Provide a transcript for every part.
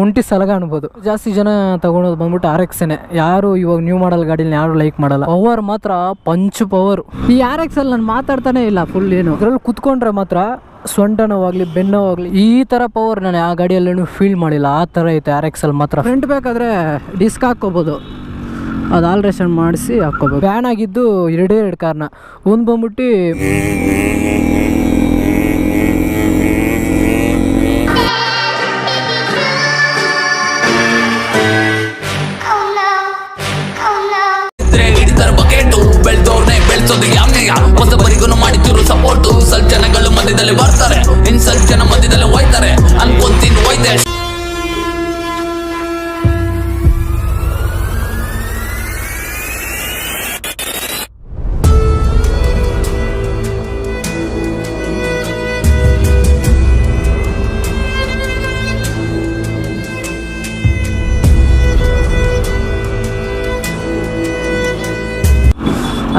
ಒಂಟಿ ಸಲಗ ಅನ್ಬೋದು. ಜಾಸ್ತಿ ಜನ ತಗೊಳೋದು ಬಂದ್ಬಿಟ್ಟು ಆರ್ ಎಕ್ಸೇನೆ ಯಾರು ಇವಾಗ ನ್ಯೂ ಮಾಡಲ್ ಗಾಡಿನ ಯಾರು ಲೈಕ್ ಮಾಡಲ್ಲ. ಪವರ್ ಮಾತ್ರ ಪಂಚ್ ಪವರ್ ಈ ಆರ್ ಎಕ್ಸ್ ಅಲ್ಲಿ ನಾನು ಮಾತಾಡ್ತಾನೆ ಇಲ್ಲ ಫುಲ್ ಏನು. ಅದ್ರಲ್ಲಿ ಕುತ್ಕೊಂಡ್ರೆ ಮಾತ್ರ ಸೊಂಟ ನೋವಾಗ್ಲಿ ಬೆನ್ನು ಈ ತರ ಪವರ್ ನಾನು ಆ ಗಾಡಿಯಲ್ಲೂ ಫೀಲ್ ಮಾಡಿಲ್ಲ. ಆ ತರ ಐತೆ ಆರ್ ಎಕ್ಸ್ ಅಲ್ಲಿ ಮಾತ್ರ. ಫ್ರಂಟ್ ಬೇಕಾದ್ರೆ ಡಿಸ್ಕ್ ಹಾಕೋಬಹುದು ಅದು ಆಲ್ಟ್ರೇಷನ್ ಮಾಡಿಸಿ ಹಾಕೋಬಹುದು ಬ್ಯಾನ್ ಆಗಿದ್ದು ಎರಡೇ ಎರಡು ಕಾರಣ. ಒಂದು ಬಂದ್ಬಿಟ್ಟು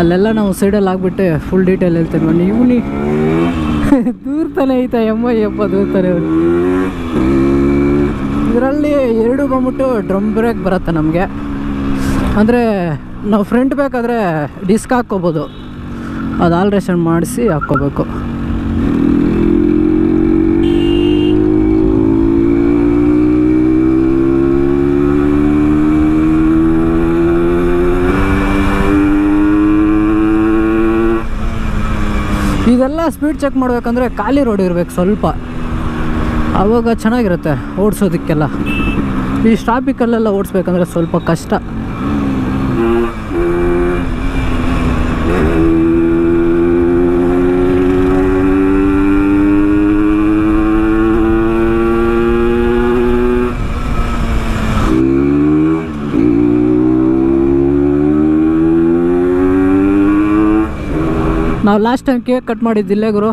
ಅಲ್ಲೆಲ್ಲ ನಾವು ಸೈಡಲ್ಲಿ ಆಗ್ಬಿಟ್ಟೆ ಫುಲ್ ಡೀಟೇಲ್ ಹೇಳ್ತೇನೆ ಬನ್ನಿ. ಇವನಿ ದೂರ್ತಾನೆ ಐತೆ, ಎಮ್ಮ ಯಪ್ಪ ದೂರ್ತಾನೆ ಅವ್ರು ಇದರಲ್ಲಿ ಎರಡು ಬಂದ್ಬಿಟ್ಟು ಡ್ರಮ್ ಬ್ರೇಕ್ ಬರುತ್ತೆ ನಮಗೆ. ಅಂದರೆ ನಾವು ಫ್ರಂಟ್ ಬೇಕಾದರೆ ಡಿಸ್ಕ್ ಹಾಕ್ಕೋಬೋದು. ಅದು ಆಲ್ರೇಷನ್ ಮಾಡಿಸಿ ಹಾಕ್ಕೋಬೇಕು ಇದೆಲ್ಲ ಸ್ಪೀಡ್ ಚೆಕ್ ಮಾಡಬೇಕಂದ್ರೆ ಖಾಲಿ ರೋಡ್ ಇರಬೇಕು ಸ್ವಲ್ಪ. ಆವಾಗ ಚೆನ್ನಾಗಿರುತ್ತೆ ಓಡಿಸೋದಕ್ಕೆಲ್ಲ. ಈ ಟ್ರಾಫಿಕಲ್ಲೆಲ್ಲ ಓಡಿಸ್ಬೇಕಂದ್ರೆ ಸ್ವಲ್ಪ ಕಷ್ಟ. ಲಾಸ್ಟ್ ಟೈಮ್ ಕೇಕ್ ಕಟ್ ಮಾಡಿದ್ದಿಲ್ಲೇ ಗುರು?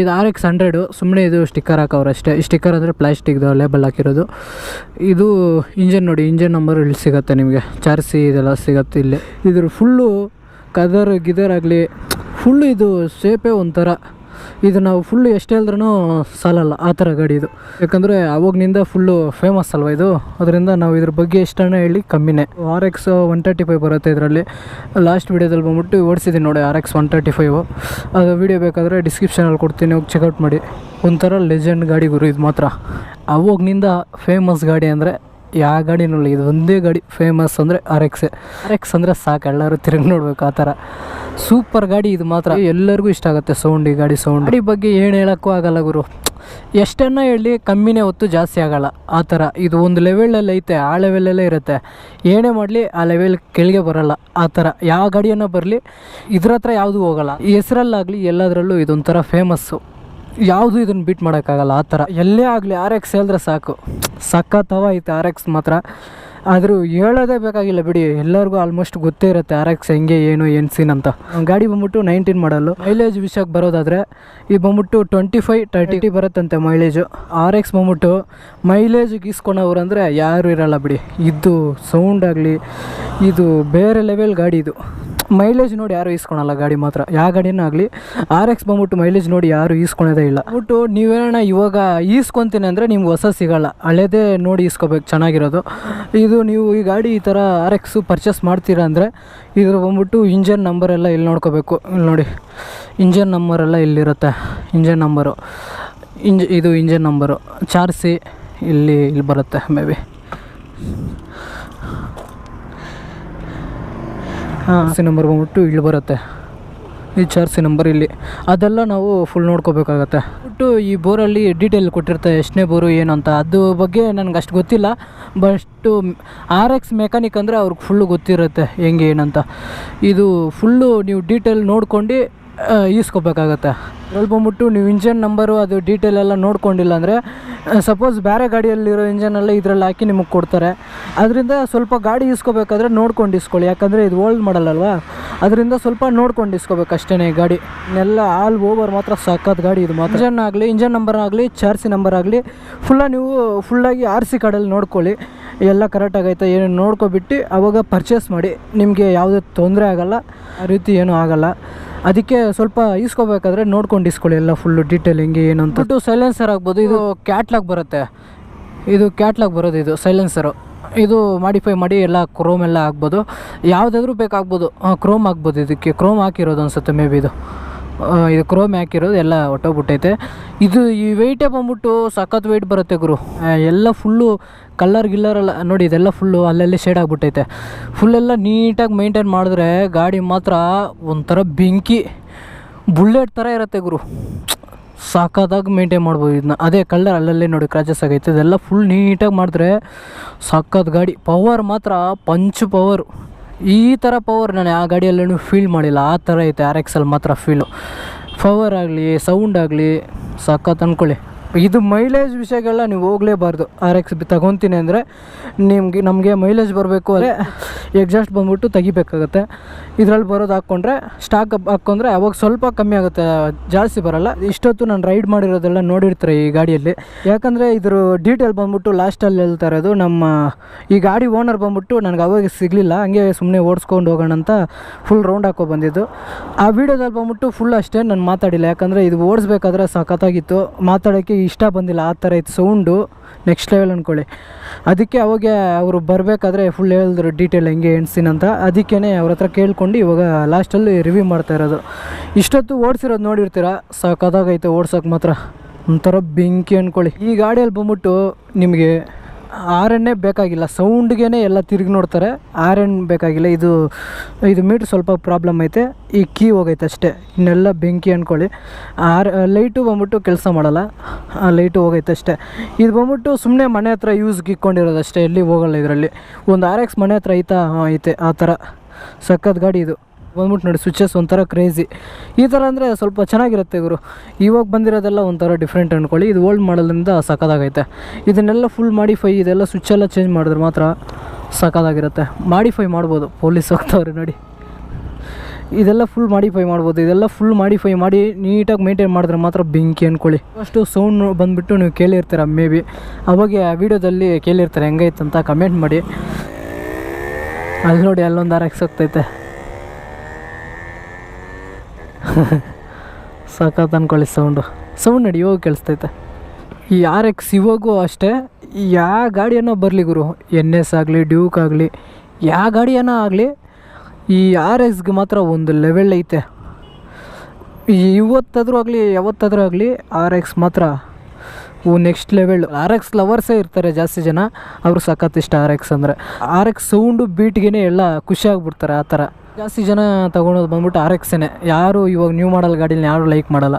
ಇದು ಆರ್ ಎಕ್ಸ್ ಹಂಡ್ರೆಡು ಸುಮ್ಮನೆ ಇದು ಸ್ಟಿಕ್ಕರ್ ಹಾಕವ್ರು ಅಷ್ಟೇ. ಸ್ಟಿಕ್ಕರ್ ಅಂದರೆ ಪ್ಲಾಸ್ಟಿಕ್ದು ಲೇಬಲ್ ಹಾಕಿರೋದು. ಇದು ಇಂಜನ್ ನೋಡಿ ಇಂಜನ್ ನಂಬರ್ ಇಲ್ಲಿ ಸಿಗುತ್ತೆ ನಿಮಗೆ. ಚಾರ್ಸಿ ಇದೆಲ್ಲ ಸಿಗುತ್ತೆ ಇಲ್ಲಿ. ಇದ್ರ ಫುಲ್ಲು ಕದರ್ ಗಿದರ್ ಆಗಲಿ ಫುಲ್ಲು ಇದು ಶೇಪೇ ಒಂಥರ. ಇದು ನಾವು ಫುಲ್ಲು ಎಷ್ಟು ಹೇಳಿದ್ರೂ ಸಾಲಲ್ಲ, ಆ ಥರ ಗಾಡಿ ಇದು. ಯಾಕಂದರೆ ಅವಾಗ್ನಿಂದ ಫುಲ್ಲು ಫೇಮಸ್ ಅಲ್ವ ಇದು? ಅದರಿಂದ ನಾವು ಇದ್ರ ಬಗ್ಗೆ ಇಷ್ಟನೇ ಹೇಳಿ ಕಮ್ಮಿನೇ. R X one thirty five ಬರುತ್ತೆ ಇದರಲ್ಲಿ. ಲಾಸ್ಟ್ ವೀಡಿಯೋದಲ್ಲಿ ಬಂದ್ಬಿಟ್ಟು ಓಡಿಸಿದ್ದೀನಿ ನೋಡಿ R X one thirty five ಅದು ವೀಡಿಯೋ ಬೇಕಾದರೆ ಡಿಸ್ಕ್ರಿಪ್ಷನಲ್ಲಿ ಕೊಡ್ತೀನಿ, ಹೋಗಿ ಚೆಕ್ಔಟ್ ಮಾಡಿ. ಒಂಥರ ಲೆಜೆಂಡ್ ಗಾಡಿ ಗುರು ಇದು ಮಾತ್ರ. ಅವಾಗಿನಿಂದ ಫೇಮಸ್ ಗಾಡಿ ಅಂದರೆ ಯಾವ ಗಾಡಿನೂ ಇದು ಒಂದೇ ಗಾಡಿ ಫೇಮಸ್ ಅಂದರೆ ಆರ್ ಎಕ್ಸೆ ಆರ್ ಎಕ್ಸ್ ಅಂದರೆ ಸಾಕು, ಎಲ್ಲರೂ ತಿರುಗಿ ನೋಡ್ಬೇಕು ಆ ಥರ. ಸೂಪರ್ ಗಾಡಿ ಇದು ಮಾತ್ರ. ಎಲ್ಲರಿಗೂ ಇಷ್ಟ ಆಗುತ್ತೆ ಸೌಂಡ್ ಈ ಗಾಡಿ ಸೌಂಡ್ ಗಾಡಿ ಬಗ್ಗೆ ಏನು ಹೇಳೋಕ್ಕೂ ಆಗಲ್ಲ ಗುರು. ಎಷ್ಟನ್ನ ಹೇಳಿ ಕಮ್ಮಿನೇ ಹೊತ್ತು ಜಾಸ್ತಿ ಆಗಲ್ಲ. ಆ ಥರ. ಇದು ಒಂದು ಲೆವೆಲಲ್ಲಿ ಐತೆ, ಆ ಲೆವೆಲಲ್ಲೇ ಇರುತ್ತೆ. ಏನೇ ಮಾಡಲಿ ಆ ಲೆವೆಲ್ ಕೆಳಗೆ ಬರಲ್ಲ. ಆ ಥರ. ಯಾವ ಗಾಡಿಯನ್ನು ಬರಲಿ, ಇದ್ರ ಹತ್ರ ಯಾವುದೂ ಹೋಗಲ್ಲ. ಹೆಸರಲ್ಲಾಗಲಿ ಎಲ್ಲದರಲ್ಲೂ ಇದೊಂಥರ ಫೇಮಸ್ಸು ಯಾವುದು ಇದನ್ನು ಬೀಟ್ ಮಾಡೋಕ್ಕಾಗಲ್ಲ, ಆ ಥರ. ಎಲ್ಲೇ ಆಗಲಿ ಆರ್ ಎಕ್ಸ್ ಹೇಳಿದ್ರೆ ಸಾಕು. ಸಖತ್ತವ ಐತೆ ಆರ್ ಎಕ್ಸ್ ಮಾತ್ರ. ಆದರೂ ಹೇಳೋದೇ ಬೇಕಾಗಿಲ್ಲ ಬಿಡಿ. ಎಲ್ಲರಿಗೂ ಆಲ್ಮೋಸ್ಟ್ ಗೊತ್ತೇ ಇರುತ್ತೆ ಆರ್ ಎಕ್ಸ್ ಹೆಂಗೆ, ಏನು ಏನು ಸೀನ್ ಅಂತ. ಗಾಡಿ ಬಂದ್ಬಿಟ್ಟು ನೈನ್ಟೀನ್ ಮಾಡಲ್ಲು ಮೈಲೇಜ್ ವಿಷಯಕ್ಕೆ ಬರೋದಾದರೆ, ಈ ಬಂದ್ಬಿಟ್ಟು ಟ್ವೆಂಟಿ ಫೈವ್ ತರ್ಟಿ ಬರುತ್ತಂತೆ ಮೈಲೇಜು ಆರ್ ಎಕ್ಸ್ ಬಂದ್ಬಿಟ್ಟು ಮೈಲೇಜ್ ಗೀಸ್ಕೊಂಡವ್ರು ಅಂದರೆ ಯಾರು ಇರಲ್ಲ ಬಿಡಿ. ಇದು ಸೌಂಡ್ ಆಗಲಿ, ಇದು ಬೇರೆ ಲೆವೆಲ್ ಗಾಡಿ ಇದು. ಮೈಲೇಜ್ ನೋಡಿ ಯಾರು ಈಸ್ಕೊಳಲ್ಲ ಗಾಡಿ ಮಾತ್ರ. ಯಾವ ಗಾಡಿನೂ ಆಗಲಿ ಆರ್ ಎಕ್ಸ್ ಬಂದ್ಬಿಟ್ಟು ಮೈಲೇಜ್ ನೋಡಿ ಯಾರು ಈಸ್ಕೊಳೋದೇ ಇಲ್ಲ. ಬಿಟ್ಟು ನೀವೇನ ಇವಾಗ ಈಸ್ಕೊತೀನಿ ಅಂದರೆ ನಿಮ್ಗೆ ಹೊಸ ಸಿಗಲ್ಲ. ಹಳೇದೇ ನೋಡಿ ಈಸ್ಕೋಬೇಕು, ಚೆನ್ನಾಗಿರೋದು. ಇದು ನೀವು ಈ ಗಾಡಿ ಈ ಥರ ಆರ್ ಎಕ್ಸು ಪರ್ಚೇಸ್ ಮಾಡ್ತೀರಾ ಅಂದರೆ ಇದ್ರ ಬಂದ್ಬಿಟ್ಟು ಇಂಜನ್ ನಂಬರೆಲ್ಲ ಇಲ್ಲಿ ನೋಡ್ಕೋಬೇಕು. ಇಲ್ಲಿ ನೋಡಿ ಇಂಜನ್ ನಂಬರೆಲ್ಲ ಇಲ್ಲಿರುತ್ತೆ. ಇಂಜನ್ ನಂಬರು ಇಂಜ್, ಇದು ಇಂಜನ್ ನಂಬರು ಚಾರ್ಸಿ ಇಲ್ಲಿ ಇಲ್ಲಿ ಬರುತ್ತೆ ಮೇ ಬಿ ಹಾಂ ಸಿ ನಂಬರ್ ಬಂದ್ಬಿಟ್ಟು ಇಲ್ಲಿ ಬರುತ್ತೆ. ಈ ಚಾರ್ಸಿ ನಂಬರ್ ಇಲ್ಲಿ. ಅದೆಲ್ಲ ನಾವು ಫುಲ್ ನೋಡ್ಕೋಬೇಕಾಗತ್ತೆ. ಬಿಟ್ಟು ಈ ಬೋರಲ್ಲಿ ಡೀಟೇಲ್ ಕೊಟ್ಟಿರ್ತಾರೆ ಎಷ್ಟನೇ ಬೋರು ಏನು ಅಂತ. ಅದು ಬಗ್ಗೆ ನನಗೆ ಅಷ್ಟು ಗೊತ್ತಿಲ್ಲ. ಬಸ್ಟು ಆರ್ ಎಕ್ಸ್ ಮೆಕ್ಯಾನಿಕ್ ಅಂದರೆ ಅವ್ರಿಗೆ ಫುಲ್ಲು ಗೊತ್ತಿರುತ್ತೆ ಹೆಂಗೆ ಏನಂತ ಇದು ಫುಲ್ಲು ನೀವು ಡೀಟೇಲ್ ನೋಡ್ಕೊಂಡು ಈಸ್ಕೋಬೇಕಾಗತ್ತೆ. ಇದ್ರಲ್ಲಿ ಬಂದ್ಬಿಟ್ಟು ನೀವು ಇಂಜನ್ ನಂಬರು ಅದು ಡೀಟೇಲ್ ಎಲ್ಲ ನೋಡ್ಕೊಂಡಿಲ್ಲ ಅಂದರೆ ಸಪೋಸ್ ಬೇರೆ ಗಾಡಿಯಲ್ಲಿರೋ ಇಂಜನೆಲ್ಲ ಇದರಲ್ಲಿ ಹಾಕಿ ನಿಮಗೆ ಕೊಡ್ತಾರೆ. ಅದರಿಂದ ಸ್ವಲ್ಪ ಗಾಡಿ ಇಸ್ಕೋಬೇಕಾದ್ರೆ ನೋಡ್ಕೊಂಡು ಇಸ್ಕೊಳ್ಳಿ. ಯಾಕಂದರೆ ಇದು ಓಲ್ಡ್ ಮಾಡಲ್ ಅಲ್ವಾ? ಅದರಿಂದ ಸ್ವಲ್ಪ ನೋಡ್ಕೊಂಡು ಇಸ್ಕೋಬೇಕು ಅಷ್ಟೇ ಗಾಡಿ. ಎಲ್ಲ ಆಲ್ ಓವರ್ ಮಾತ್ರ ಸಖತ್ ಗಾಡಿ ಇದು ಮಾತ್ರ. ಇಂಜನ್ ಆಗಲಿ, ಇಂಜನ್ ನಂಬರ್ ಆಗಲಿ ಚಾರ್ಸಿ ನಂಬರ್ ಆಗಲಿ ಫುಲ್ಲ ನೀವು ಫುಲ್ಲಾಗಿ ಆರ್ ಸಿ ಕಾರ್ಡಲ್ಲಿ ನೋಡ್ಕೊಳ್ಳಿ. ಎಲ್ಲ ಕರೆಕ್ಟ್ ಆಗೈತೆ, ಏನು ನೋಡ್ಕೊಬಿಟ್ಟು ಅವಾಗ ಪರ್ಚೇಸ್ ಮಾಡಿ. ನಿಮಗೆ ಯಾವುದೇ ತೊಂದರೆ ಆಗಲ್ಲ, ಆ ರೀತಿ ಏನೂ ಆಗಲ್ಲ. ಅದಕ್ಕೆ ಸ್ವಲ್ಪ ಈಸ್ಕೋಬೇಕಾದ್ರೆ ನೋಡ್ಕೊಂಡು ಇಸ್ಕೊಳ್ಳಿ ಎಲ್ಲ ಫುಲ್ಲು ಡೀಟೇಲ್ ಹಿಂಗೆ ಏನು ಅಂತ. ಬಿಟ್ಟು ಸೈಲೆನ್ಸರ್ ಆಗ್ಬೋದು, ಇದು ಕ್ಯಾಟ್ಲಾಗ್ ಬರುತ್ತೆ. ಇದು ಕ್ಯಾಟ್ಲಾಗ್ ಬರೋದು ಇದು ಸೈಲೆನ್ಸರು ಇದು ಮಾಡಿಫೈ ಮಾಡಿ ಎಲ್ಲ ಕ್ರೋಮ್ ಎಲ್ಲ ಆಗ್ಬೋದು. ಯಾವುದಾದ್ರೂ ಬೇಕಾಗ್ಬೋದು. ಕ್ರೋಮ್ ಆಗ್ಬೋದು ಇದಕ್ಕೆ. ಕ್ರೋಮ್ ಹಾಕಿರೋದು ಅನ್ಸುತ್ತೆ ಮೇ ಬಿ ಇದು. ಇದು ಕ್ರೋಮ್ ಹಾಕಿರೋದು ಎಲ್ಲ ಹೊಟ್ಟೋಗ್ಬಿಟ್ಟೈತೆ ಇದು ಈ ವೆಯ್ಟೇ ಬಂದ್ಬಿಟ್ಟು ಸಖತ್ ವೆಯ್ಟ್ ಬರುತ್ತೆ ಗುರು. ಎಲ್ಲ ಫುಲ್ಲು ಕಲ್ಲರ್ ಗಿಲ್ಲರ್ ಎಲ್ಲ, ನೋಡಿ ಇದೆಲ್ಲ ಫುಲ್ಲು ಅಲ್ಲಲ್ಲಿ ಶೇಡ್ ಆಗಿಬಿಟ್ಟೈತೆ. ಫುಲ್ಲೆಲ್ಲ ನೀಟಾಗಿ ಮೇಂಟೈನ್ ಮಾಡಿದ್ರೆ ಗಾಡಿ ಮಾತ್ರ ಒಂಥರ ಬೆಂಕಿ ಬುಲ್ಲೆಟ್ ಥರ ಇರುತ್ತೆ ಗುರು. ಸಾಕಾದಾಗ ಮೇಂಟೈನ್ ಮಾಡ್ಬೋದು ಇದನ್ನ. ಅದೇ ಕಲ್ಲರ್ ಅಲ್ಲಲ್ಲೇ ನೋಡಿ ಕ್ರಾಚಸ್ ಆಗೈತೆ. ಇದೆಲ್ಲ ಫುಲ್ ನೀಟಾಗಿ ಮಾಡಿದ್ರೆ ಸಾಕಾದ ಗಾಡಿ ಪವರ್ ಮಾತ್ರ ಪಂಚ್ ಪವರ್ ಈ ಥರ ಪವರ್ ನಾನು ಆ ಗಾಡಿಯಲ್ಲೂ ಫೀಲ್ ಮಾಡಿಲ್ಲ. ಆ ಥರ ಐತೆ ಆರ್ ಎಕ್ಸಲ್ಲಿ ಮಾತ್ರ ಫೀಲು ಪವರ್ ಆಗಲಿ ಸೌಂಡ್ ಆಗಲಿ, ಸಖತ್ ಅಂದ್ಕೊಳ್ಳಿ ಇದು ಮೈಲೇಜ್ ವಿಷಯಗಳನ್ನ ನೀವು ಹೋಗ್ಲೇಬಾರ್ದು. ಆರ್ ಎಕ್ಸ್ ತಗೊತೀನಿ ಅಂದರೆ ನಿಮಗೆ, ನಮಗೆ ಮೈಲೇಜ್ ಬರಬೇಕು ಅಂದರೆ ಎಕ್ಸಾಸ್ಟ್ ಬಂದ್ಬಿಟ್ಟು ತೆಗಿಬೇಕಾಗತ್ತೆ. ಇದರಲ್ಲಿ ಬರೋದು ಹಾಕ್ಕೊಂಡ್ರೆ ಸ್ಟಾಕ್ ಹಾಕ್ಕೊಂಡ್ರೆ ಅವಾಗ ಸ್ವಲ್ಪ ಕಮ್ಮಿ ಆಗುತ್ತೆ, ಜಾಸ್ತಿ ಬರಲ್ಲ. ಇಷ್ಟೊತ್ತು ನಾನು ರೈಡ್ ಮಾಡಿರೋದೆಲ್ಲ ನೋಡಿರ್ತಾರೆ ಈ ಗಾಡಿಯಲ್ಲಿ. ಯಾಕಂದರೆ ಇದ್ರ ಡೀಟೇಲ್ ಬಂದ್ಬಿಟ್ಟು ಲಾಸ್ಟಲ್ಲಿ ಹೇಳ್ತಾ ಇರೋದು, ನಮ್ಮ ಈ ಗಾಡಿ ಓನರ್ ಬಂದ್ಬಿಟ್ಟು ನನಗೆ ಅವಾಗ ಸಿಗಲಿಲ್ಲ, ಹಂಗೆ ಸುಮ್ಮನೆ ಓಡಿಸ್ಕೊಂಡು ಹೋಗೋಣ ಅಂತ ಫುಲ್ ರೌಂಡ್ ಹಾಕೋ ಬಂದಿದ್ದು. ಆ ವಿಡಿಯೋದಲ್ಲಿ ಬಂದ್ಬಿಟ್ಟು ಫುಲ್ ಅಷ್ಟೇ ನಾನು ಮಾತಾಡಿಲ್ಲ. ಯಾಕಂದರೆ ಇದು ಓಡಿಸ್ಬೇಕಾದ್ರೆ ಸಖತ್ತಾಗಿತ್ತು. ಮಾತಾಡೋಕ್ಕೆ ಇಷ್ಟ ಬಂದಿಲ್ಲ, ಆ ಥರ ಇತ್ತು ಸೌಂಡು. ನೆಕ್ಸ್ಟ್ ಲೆವೆಲ್ ಅಂದ್ಕೊಳ್ಳಿ ಅದಕ್ಕೆ ಅವಾಗ ಅವರು ಬರಬೇಕಾದ್ರೆ ಫುಲ್ ಹೇಳಿದ್ರು ಡೀಟೇಲ್ ಹೆಂಗೆ ಎಣ್ಸಿನ ಅಂತ. ಅದಕ್ಕೇ ಅವ್ರ ಹತ್ರ ಕೇಳ್ಕೊಂಡು ಇವಾಗ ಲಾಸ್ಟಲ್ಲಿ ರಿವ್ಯೂ ಮಾಡ್ತಾ ಇರೋದು. ಇಷ್ಟೊತ್ತು ಓಡಿಸಿರೋದು ನೋಡಿರ್ತೀರ? ಸಖತ್ತಾಗೈತೆ ಓಡ್ಸೋಕೆ ಮಾತ್ರ. ಒಂಥರ ಬೆಂಕಿ ಅಂದ್ಕೊಳ್ಳಿ ಈ ಗಾಡಿಯಲ್ಲಿ ಬಂದ್ಬಿಟ್ಟು ನಿಮಗೆ ಆರನ್ನೇ ಬೇಕಾಗಿಲ್ಲ ಸೌಂಡ್ಗೆ ಎಲ್ಲ ತಿರುಗಿ ನೋಡ್ತಾರೆ. ಆರನ್ ಬೇಕಾಗಿಲ್ಲ, ಇದು ಇದು ಮೀಟ್ರ್ ಸ್ವಲ್ಪ ಪ್ರಾಬ್ಲಮ್ ಐತೆ. ಈ ಕೀ ಹೋಗೈತೆ ಅಷ್ಟೇ, ಇನ್ನೆಲ್ಲ ಬೆಂಕಿ ಅಂದ್ಕೊಳ್ಳಿ ಆರ್ ಲೈಟು ಬಂದ್ಬಿಟ್ಟು ಕೆಲಸ ಮಾಡಲ್ಲ ಲೈಟು ಹೋಗೈತೆ ಅಷ್ಟೇ. ಇದು ಬಂದ್ಬಿಟ್ಟು ಸುಮ್ಮನೆ ಮನೆ ಹತ್ರ ಯೂಸ್ಗೆ ಇಕ್ಕೊಂಡಿರೋದು ಅಷ್ಟೇ, ಎಲ್ಲಿ ಹೋಗಲ್ಲ ಇದರಲ್ಲಿ. ಒಂದು ಆರ್ ಎಕ್ಸ್ ಮನೆ ಹತ್ರ ಐತಾ ಐತೆ, ಆ ಥರ. ಸಖತ್ ಗಾಡಿ ಇದು. ಬಂದ್ಬಿಟ್ಟು ನೋಡಿ ಸ್ವಿಚಸ್ ಒಂಥರ ಕ್ರೇಜಿ ಈ ಥರ ಅಂದರೆ ಸ್ವಲ್ಪ ಚೆನ್ನಾಗಿರುತ್ತೆ ಗುರು ಇವಾಗ ಬಂದಿರೋದೆಲ್ಲ ಒಂಥರ ಡಿಫ್ರೆಂಟ್ ಅಂದ್ಕೊಳ್ಳಿ ಇದು ಓಲ್ಡ್ ಮಾಡೋದ್ರಿಂದ ಸಕ್ಕದಾಗೈತೆ ಇದನ್ನೆಲ್ಲ ಫುಲ್ ಮಾಡಿಫೈ ಇದೆಲ್ಲ ಸ್ವಿಚ್ ಎಲ್ಲ ಚೇಂಜ್ ಮಾಡಿದ್ರೆ ಮಾತ್ರ ಸಕ್ಕದಾಗಿರುತ್ತೆ ಮಾಡಿಫೈ ಮಾಡ್ಬೋದು ಪೊಲೀಸ್ ಹೋಗ್ತಾವ್ರೆ ನೋಡಿ. ಇದೆಲ್ಲ ಫುಲ್ ಮಾಡಿಫೈ ಮಾಡ್ಬೋದು. ಇದೆಲ್ಲ ಫುಲ್ ಮಾಡಿಫೈ ಮಾಡಿ ನೀಟಾಗಿ ಮೇಂಟೈನ್ ಮಾಡಿದ್ರೆ ಮಾತ್ರ ಬೆಂಕಿ ಅಂದ್ಕೊಳ್ಳಿ ಫಸ್ಟು ಸೌಂಡ್ ಬಂದುಬಿಟ್ಟು ನೀವು ಕೇಳಿರ್ತೀರ ಮೇ ಬಿ ಅವಾಗ ವಿಡಿಯೋದಲ್ಲಿ ಕೇಳಿರ್ತಾರೆ, ಹೆಂಗೈತೆ ಅಂತ ಕಮೆಂಟ್ ಮಾಡಿ. ಅಲ್ಲಿ ನೋಡಿ ಅಲ್ಲೊಂದು ಆರ್ ಎಕ್ಸ್ ಹೋಗ್ತೈತೆ. ಸಖತ್ ಅನ್ಕೊಳ್ಳಿ ಸೌಂಡು. ಸೌಂಡ್ ನೋಡಿ, ಇವಾಗ ಕೇಳಿಸ್ತೈತೆ. ಆರ್ ಎಕ್ಸ್ ಇವಾಗೂ ಅಷ್ಟೇ ಯಾವ ಗಾಡಿಯನ್ನು ಬರಲಿ ಗುರು. ಎನ್ ಎಸ್ ಆಗಲಿ ಡ್ಯೂಕ್ ಆಗಲಿ ಯಾವ ಗಾಡಿಯನ್ನು ಆಗಲಿ, ಈ ಆರ್ ಎಕ್ಸ್ಗೆ ಮಾತ್ರ ಒಂದು ಲೆವೆಲ್ ಐತೆ. ಇವತ್ತಾದರೂ ಆಗಲಿ, ಯಾವತ್ತಾದರೂ ಆಗಲಿ ಆರ್ ಎಕ್ಸ್ ಮಾತ್ರ ನೆಕ್ಸ್ಟ್ ಲೆವೆಲ್ ಆರ್ ಎಕ್ಸ್ ಲವರ್ಸೇ ಇರ್ತಾರೆ ಜಾಸ್ತಿ ಜನ ಅವರು ಸಖತ್ ಇಷ್ಟ ಆರ್ ಎಕ್ಸ್ ಅಂದರೆ ಆರ್ ಎಕ್ಸ್ ಸೌಂಡು ಬೀಟ್ಗೆ ಎಲ್ಲ ಖುಷಿ ಆಗ್ಬಿಡ್ತಾರೆ ಆ ಥರ ಜಾಸ್ತಿ ಜನ ತೊಗೊಳೋದು ಬಂದ್ಬಿಟ್ಟು ಆರ್ ಎಕ್ಸೇ ಯಾರು ಇವಾಗ ನ್ಯೂ ಮಾಡಲ್ ಗಾಡಿನ ಯಾರು ಲೈಕ್ ಮಾಡಲ್ಲ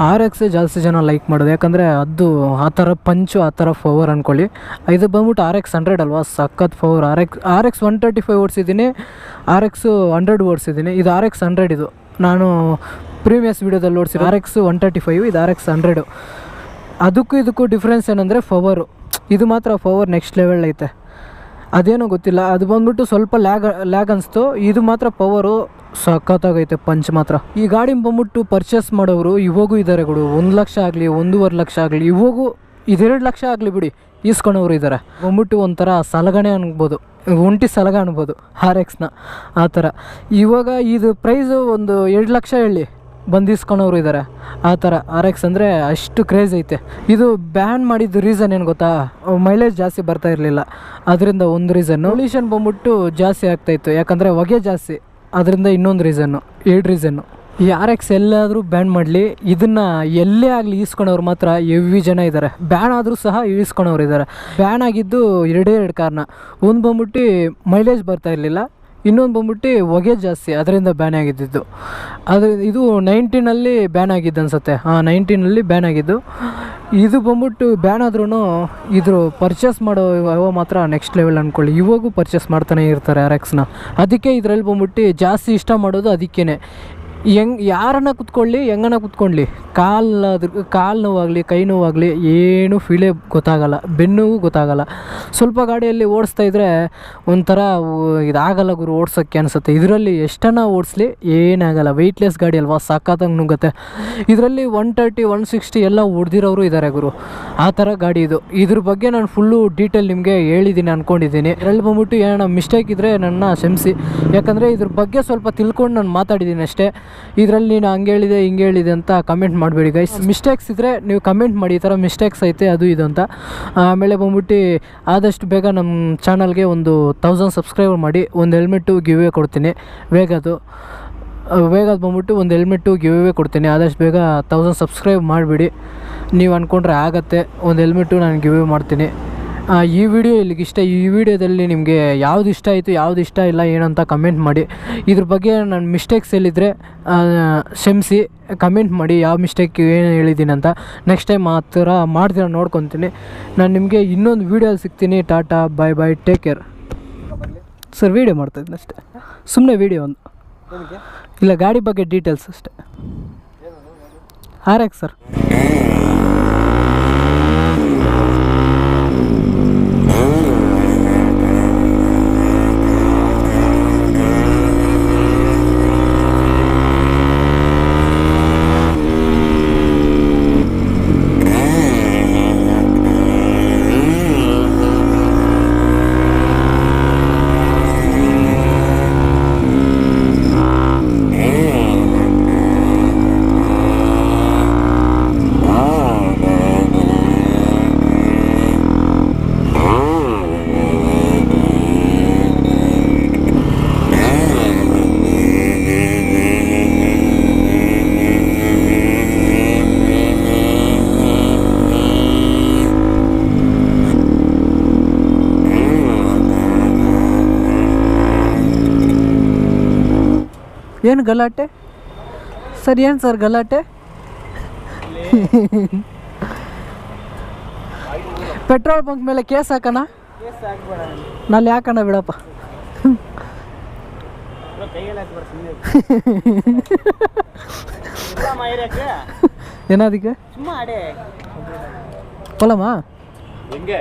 ಆರ್ ಎಕ್ಸೇ ಜಾಸ್ತಿ ಜನ ಲೈಕ್ ಮಾಡೋದು ಯಾಕಂದರೆ ಅದು ಆ ಥರ ಪಂಚು ಆ ಥರ ಪವರ್ ಅಂದ್ಕೊಳ್ಳಿ ಇದು ಬಂದ್ಬಿಟ್ಟು ಆರ್ ಎಕ್ಸ್ ಹಂಡ್ರೆಡ್ ಅಲ್ವಾ ಸಖತ್ power R X R X one thirty five ಓಡಿಸಿದ್ದೀನಿ R X hundred ಓಡಿಸಿದ್ದೀನಿ ಇದು ಆರ್ ಎಕ್ಸ್ ಹಂಡ್ರೆಡ್ ಇದು ನಾನು ಪ್ರೀವಿಯಸ್ ವೀಡಿಯೋದಲ್ಲಿ ಓಡಿಸಿರೋ R X one thirty five ಇದು ಆರ್ ಎಕ್ಸ್ ಹಂಡ್ರೆಡು ಅದಕ್ಕೂ ಇದಕ್ಕೂ ಡಿಫ್ರೆನ್ಸ್ ಏನಂದರೆ ಫವರು ಇದು ಮಾತ್ರ ಪವರ್ ನೆಕ್ಸ್ಟ್ ಲೆವೆಲ್ ಐತೆ. ಅದೇನೋ ಗೊತ್ತಿಲ್ಲ, ಅದು ಬಂದ್ಬಿಟ್ಟು ಸ್ವಲ್ಪ ಲ್ಯಾಗ್ ಲ್ಯಾಗ್ ಅನಿಸ್ತು, ಇದು ಮಾತ್ರ ಪವರು ಸಖತ್ತಾಗೈತೆ ಪಂಚ್ ಮಾತ್ರ. ಈ ಗಾಡಿ ಬಂದ್ಬಿಟ್ಟು ಪರ್ಚೇಸ್ ಮಾಡೋರು ಇವಾಗೂ ಇದ್ದಾರೆ ಗುಡು, ಒಂದು ಲಕ್ಷ ಆಗಲಿ, ಒಂದೂವರೆ ಲಕ್ಷ ಆಗಲಿ, ಇವಾಗೂ ಇದೆರಡು ಲಕ್ಷ ಆಗಲಿ ಬಿಡಿ ಈಸ್ಕೊಳೋರು ಇದ್ದಾರೆ ಬಂದ್ಬಿಟ್ಟು ಒಂಥರ ಸಲಗಣೆ ಅನ್ಬೋದು, ಒಂಟಿ ಸಲಗ ಅನ್ಬೋದು ಆರ್ ಎಕ್ಸ್ನ ಆ ಥರ. ಇವಾಗ ಇದು ಪ್ರೈಸು ಒಂದು ಎರಡು ಲಕ್ಷ ಹೇಳಿ ಬಂದು ಇಸ್ಕೊಳೋರು ಇದ್ದಾರೆ ಆ ಥರ ಆರ್ ಎಕ್ಸ್ ಅಂದರೆ ಅಷ್ಟು ಕ್ರೇಜ್ ಐತೆ. ಇದು ಬ್ಯಾನ್ ಮಾಡಿದ ರೀಸನ್ ಏನು ಗೊತ್ತಾ? ಮೈಲೇಜ್ ಜಾಸ್ತಿ ಬರ್ತಾ ಇರಲಿಲ್ಲ. ಅದರಿಂದ ಒಂದು ರೀಸನ್ ಪೊಲ್ಯೂಷನ್ ಬಂದ್ಬಿಟ್ಟು ಜಾಸ್ತಿ ಆಗ್ತಾಯಿತ್ತು ಯಾಕಂದರೆ ಹೊಗೆ ಜಾಸ್ತಿ. ಅದರಿಂದ ಇನ್ನೊಂದು ರೀಸನ್ನು ಎರಡು ರೀಸನ್ನು ಈ ಆರ್ ಎಕ್ಸ್ ಎಲ್ಲಾದರೂ ಬ್ಯಾನ್ ಮಾಡಲಿ. ಇದನ್ನು ಎಲ್ಲೇ ಆಗಲಿ ಈಸ್ಕೊಳೋರು ಮಾತ್ರ ಎವಿ ಜನ ಇದ್ದಾರೆ ಬ್ಯಾನ್ ಆದರೂ ಸಹ ಇಳಿಸ್ಕೊಳೋರು ಇದ್ದಾರೆ ಬ್ಯಾನ್ ಆಗಿದ್ದು ಎರಡೇ ಎರಡು ಕಾರಣ. ಒಂದು ಬಂದ್ಬಿಟ್ಟು ಮೈಲೇಜ್ ಬರ್ತಾ ಇರಲಿಲ್ಲ. ಇನ್ನೊಂದು ಬಂದ್ಬಿಟ್ಟು ಹೊಗೆ ಜಾಸ್ತಿ, ಅದರಿಂದ ಬ್ಯಾನ್ ಆಗಿದ್ದಿದ್ದು. ಆದರೆ ಇದು ನೈನ್ಟೀನಲ್ಲಿ ಬ್ಯಾನ್ ಆಗಿದ್ದು ಅನ್ಸುತ್ತೆ. ಹಾಂ ನೈನ್ಟೀನಲ್ಲಿ ಬ್ಯಾನ್ ಆಗಿದ್ದು. ಇದು ಬಂದ್ಬಿಟ್ಟು ಬ್ಯಾನ್ ಆದ್ರೂ ಇದ್ರ ಪರ್ಚೇಸ್ ಮಾಡೋ ಯಾವ ಮಾತ್ರ ನೆಕ್ಸ್ಟ್ ಲೆವೆಲ್ ಅಂದ್ಕೊಳ್ಳಿ ಇವಾಗೂ ಪರ್ಚೇಸ್ ಮಾಡ್ತಾನೆ ಇರ್ತಾರೆ ಆರ್ ಎಕ್ಸ್ನ ಅದಕ್ಕೆ ಇದರಲ್ಲಿ ಬಂದ್ಬಿಟ್ಟು ಜಾಸ್ತಿ ಇಷ್ಟ ಮಾಡೋದು ಅದಕ್ಕೇ ಹೆಂಗ್ ಯಾರನ್ನ ಕುತ್ಕೊಳ್ಳಿ, ಹೆಂಗನ ಕುತ್ಕೊಳ್ಳಿ ಕಾಲಾದ್ರೂ ಕಾಲು ನೋವಾಗಲಿ, ಕೈ ನೋವಾಗಲಿ ಏನು ಫೀಲೇ ಗೊತ್ತಾಗಲ್ಲ, ಬೆನ್ನುಗೂ ಗೊತ್ತಾಗಲ್ಲ. ಸ್ವಲ್ಪ ಗಾಡಿಯಲ್ಲಿ ಓಡಿಸ್ತಾ ಇದ್ದರೆ ಒಂಥರ ಇದಾಗಲ್ಲ ಗುರು ಓಡ್ಸೋಕ್ಕೆ ಅನಿಸುತ್ತೆ. ಇದರಲ್ಲಿ ಎಷ್ಟನ್ನ ಓಡಿಸ್ಲಿ? ಏನಾಗಲ್ಲ. ವೆಯ್ಟ್ಲೆಸ್ ಗಾಡಿ ಅಲ್ವಾ ಸಾಕಾದಂಗೆ ನುಗ್ಗುತ್ತೆ ಇದರಲ್ಲಿ ಒನ್ ತರ್ಟಿ ಒನ್ ಸಿಕ್ಸ್ಟಿ ಎಲ್ಲ ಹೊಡೆದಿರೋರು ಇದ್ದಾರೆ ಗುರು. ಆ ಥರ ಗಾಡಿ ಇದು. ಇದ್ರ ಬಗ್ಗೆ ನಾನು ಫುಲ್ಲು ಡೀಟೇಲ್ ನಿಮಗೆ ಹೇಳಿದ್ದೀನಿ ಅಂದ್ಕೊಂಡಿದ್ದೀನಿ ಇದರಲ್ಲಿ ಬಂದ್ಬಿಟ್ಟು ಏನೋ ಮಿಸ್ಟೇಕ್ ಇದ್ದರೆ ನನ್ನ ಕ್ಷಮಿಸಿ. ಯಾಕಂದರೆ ಇದ್ರ ಬಗ್ಗೆ ಸ್ವಲ್ಪ ತಿಳ್ಕೊಂಡು ನಾನು ಮಾತಾಡಿದ್ದೀನಿ ಅಷ್ಟೇ. ಇದರಲ್ಲಿ ನಾನು ಹಂಗೆ ಹೇಳಿದೆ ಹಿಂಗೆ ಹೇಳಿದೆ ಅಂತ ಕಮೆಂಟ್ ಮಾಡಬೇಡಿ ಗೈಸ್ ಮಿಸ್ಟೇಕ್ಸ್ ಇದ್ದರೆ ನೀವು ಕಮೆಂಟ್ ಮಾಡಿ, ಈ ಥರ ಮಿಸ್ಟೇಕ್ಸ್ ಐತೆ, ಅದು ಇದು ಅಂತ. ಆಮೇಲೆ ಬಂದ್ಬಿಟ್ಟು ಆದಷ್ಟು ಬೇಗ ನಮ್ಮ ಚಾನಲ್ಗೆ ಒಂದು ತೌಸಂಡ್ ಸಬ್ಸ್ಕ್ರೈಬರ್ ಮಾಡಿ, ಒಂದು ಹೆಲ್ಮೆಟ್ಟು ಗಿವೇ ಕೊಡ್ತೀನಿ. ವೇಗದು ಬೇಗ ಬಂದ್ಬಿಟ್ಟು ಒಂದು ಹೆಲ್ಮೆಟ್ಟು ಗಿವೇ ಕೊಡ್ತೀನಿ. ಆದಷ್ಟು ಬೇಗ ತೌಸಂಡ್ ಸಬ್ಸ್ಕ್ರೈಬ್ ಮಾಡಿಬಿಡಿ. ನೀವು ಅಂದ್ಕೊಂಡ್ರೆ ಆಗತ್ತೆ. ಒಂದು ಹೆಲ್ಮೆಟ್ಟು ನಾನು ಗಿವೇ ಮಾಡ್ತೀನಿ. ಈ ವಿಡಿಯೋ ಇಲ್ಲಿಗೆ ಇಷ್ಟ ಈ ವಿಡಿಯೋದಲ್ಲಿ ನಿಮಗೆ ಯಾವ್ದು ಇಷ್ಟ ಆಯಿತು, ಯಾವ್ದು ಇಷ್ಟ ಇಲ್ಲ ಏನಂತ ಕಮೆಂಟ್ ಮಾಡಿ. ಇದ್ರ ಬಗ್ಗೆ ನನ್ನ ಮಿಸ್ಟೇಕ್ಸ್ ಎಲ್ಲಿದ್ದರೆ ಕ್ಷಮಿಸಿ ಕಮೆಂಟ್ ಮಾಡಿ ಯಾವ ಮಿಸ್ಟೇಕ್ ಏನು ಹೇಳಿದ್ದೀನಿ ಅಂತ. ನೆಕ್ಸ್ಟ್ ಟೈಮ್ ಆ ಥರ ಮಾಡ್ತೀರ ನೋಡ್ಕೊತೀನಿ. ನಾನು ನಿಮಗೆ ಇನ್ನೊಂದು ವೀಡಿಯೋ ಸಿಗ್ತೀನಿ. Tata bye bye take care sir video ಮಾಡ್ತಾಯಿದ್ದೀನಿ ಅಷ್ಟೇ. ಸುಮ್ಮನೆ ವೀಡಿಯೋ ಒಂದು. ಇಲ್ಲ, ಗಾಡಿ ಬಗ್ಗೆ ಡೀಟೇಲ್ಸ್ ಅಷ್ಟೇ. ಆರ್ ಸರ್ ಏನು ಗಲಾಟೆ ಸರ್ ಏನು ಸರ್ ಗಲಾಟೆ ಪೆಟ್ರೋಲ್ ಬಂಕ್ ಮೇಲೆ ಕೇಸ್ ಹಾಕೋಣ ನಾಲ್ ಯಾಕಣ ಬಿಡಪ್ಪ ಏನಾದಿಕ್ಕೆ ಹೆಂಗೆ